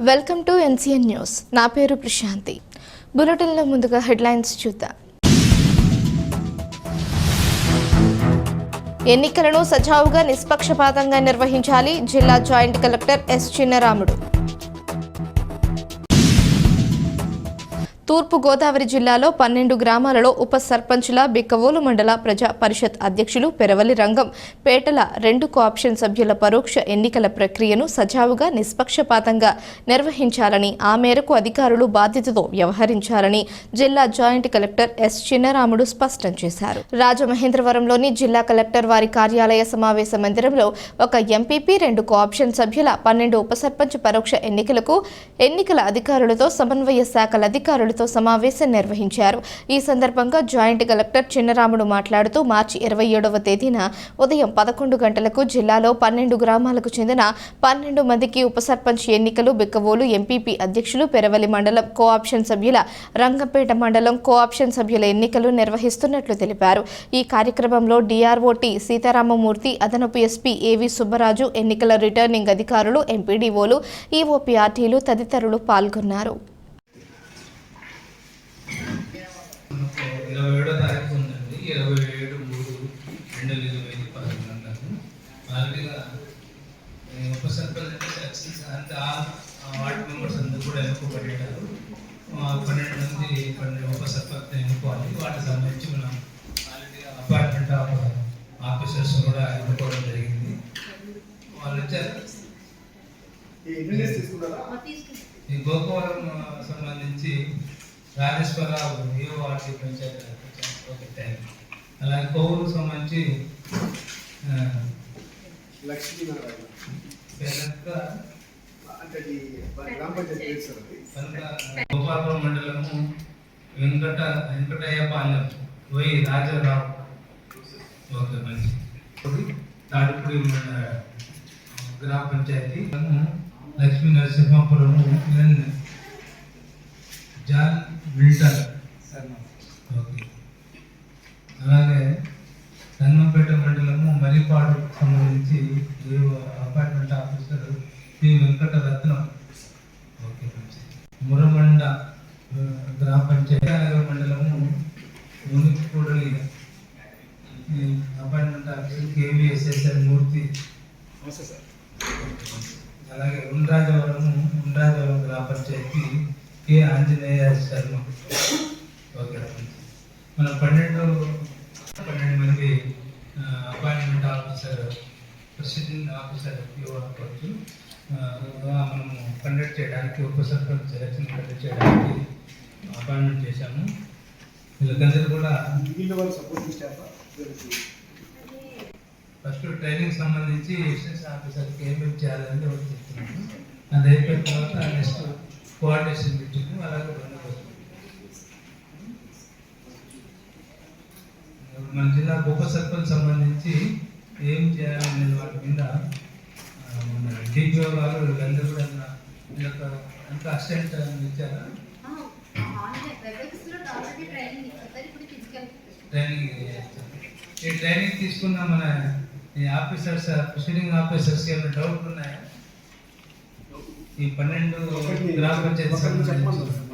Welcome to NCN news. నా పేరు ప్రశాంతి. బులెటిన్లో ముందుగా హెడ్లైన్స్ చూద్దాం. ఎన్నికలను సజావుగా నిష్పక్షపాతంగా నిర్వహించాలి జిల్లా జాయింట్ కలెక్టర్ ఎస్ చిన్నరాముడు. తూర్పు గోదావరి జిల్లాలో పన్నెండు గ్రామాలలో ఉప సర్పంచుల బిక్కవోలు మండల ప్రజా పరిషత్ అధ్యక్షులు పెరవలి రంగం పేటల రెండు కోఆప్షన్ సభ్యుల పరోక్ష ఎన్నికల ప్రక్రియను సజావుగా నిష్పక్షపాతంగా నిర్వహించాలని ఆ మేరకు అధికారులు బాధ్యతతో వ్యవహరించాలని జిల్లా జాయింట్ కలెక్టర్ ఎస్ చిన్నరాముడు స్పష్టం చేశారు. రాజమహేంద్రవరంలోని జిల్లా కలెక్టర్ వారి కార్యాలయ సమావేశ మందిరంలో ఒక ఎంపీపీ రెండు కోఆప్షన్ సభ్యుల పన్నెండు ఉప సర్పంచ్ పరోక్ష ఎన్నికలకు ఎన్నికల అధికారులతో సమన్వయ శాఖల అధికారులు అధికారులతో సమావేశం నిర్వహించారు. ఈ సందర్భంగా జాయింట్ కలెక్టర్ చిన్నరాముడు మాట్లాడుతూ మార్చి ఇరవై ఏడవ తేదీన ఉదయం పదకొండు గంటలకు జిల్లాలో పన్నెండు గ్రామాలకు చెందిన పన్నెండు మందికి ఉప సర్పంచ్ ఎన్నికలు బిక్కవోలు ఎంపీపీ అధ్యక్షులు పెరవలి మండలం కోఆప్షన్ సభ్యుల రంగంపేట మండలం కోఆప్షన్ సభ్యుల ఎన్నికలు నిర్వహిస్తున్నట్లు తెలిపారు. ఈ కార్యక్రమంలో డిఆర్ఓటి సీతారామమూర్తి అదనపు ఎస్పీ ఏవి సుబ్బరాజు ఎన్నికల రిటర్నింగ్ అధికారులు ఎంపీడీఓలు ఈఓపీఆర్టీలు తదితరులు పాల్గొన్నారు మనకు ఇరవై ఏడో తారీఖు ఉందండి ఇరవై ఏడు మూడు రెండు వేల ఇరవై ఐదు పదకొండు గంటలకు ఆల్రెడీగా ఉప సర్పంచ్ ఆ వార్డు మెంబర్స్ అందరూ కూడా ఎన్నుకోబడ్డారు ఆ పన్నెండు మంది పన్నెండు ఉప సర్పంచ్ ఎన్నుకోవాలి. వాటికి సంబంధించి మనం ఆల్రెడీగా అపార్ట్మెంట్ ఆఫ్ ఆఫీసర్స్ కూడా ఎన్నుకోవడం జరిగింది. వాళ్ళు వచ్చారు. ఈ గోకవరం సంబంధించి రాజేశ్వరరావు ఏవో ఆర్టీ పంచాయతీ. అలాగే కొవ్వూరు సంబంధించి ఆ, లక్ష్మీనారాయణ పెరక్క అంటే ఈ మన గ్రామ పంచాయతీ పేరు సార్ అది కనుక గోపాలపురం మండలము వెంకట వెంకటయ్య పాలెం. వై రాజారావు. ఓకే మంచి. తాడిపూడి మన గ్రామ panchayat Lakshmi Narasimhapuram N John Wilton okay. అలాగే ధన్మంపేట మరిపాడు సంబంధించి apartment officer P Venkata Ratnam okay Muramanda గ్రామ పంచాయతీ మండలము మునికూడలి ఈ అపార్ట్మెంట్ ఆఫీసర్ కేవీఎస్ఎస్ఎల్ మూర్తి. అలాగే ఉండ్రాజవరము ఉండ్రాజవరం గ్రామ పంచాయతీ కె ఆంజనేయ శర్మ. ఓకే మన పన్నెండు పన్నెండు మంది ఆ, అపాయింట్మెంట్ ఆఫీసర్ ప్రెసిడెంట్ ఆఫీసర్ ఇవ్వచ్చు మనము కండక్ట్ చేయడానికి ఉప సర్పంచ్ సెలక్షన్ కండక్ట్ చేయడానికి అపాయింట్మెంట్ చేశాము. వీళ్ళకందరూ కూడా ఫస్ట్ ట్రైనింగ్ సంబంధించి ఎక్స్టెన్స్ ఆఫీసర్కి ఏమేమి చేయాలని ఒకటి చెప్తున్నాను. అది అయిపోయిన తర్వాత నెక్స్ట్ కోఆర్డినేషన్ మీటింగ్ అలాగే బందోబస్తు మన జిల్లా ఉప సర్పంచ్ సంబంధించి ఏం చేయాలనే వాటి మీద మన డిపిఓ గారు వీళ్ళందరూ కూడా వీళ్ళొక ఎంత అసిస్టెంట్ ఇచ్చారా? ట్రైనింగ్. ఈ ట్రైనింగ్ తీసుకున్న మన ఈ ఆఫీసర్స్ ప్రొసీడింగ్ ఆఫీసర్స్ ఏమైనా డౌట్ ఉన్నాయా? ఈ పన్నెండు గ్రామ పంచాయతీ సంబంధించి.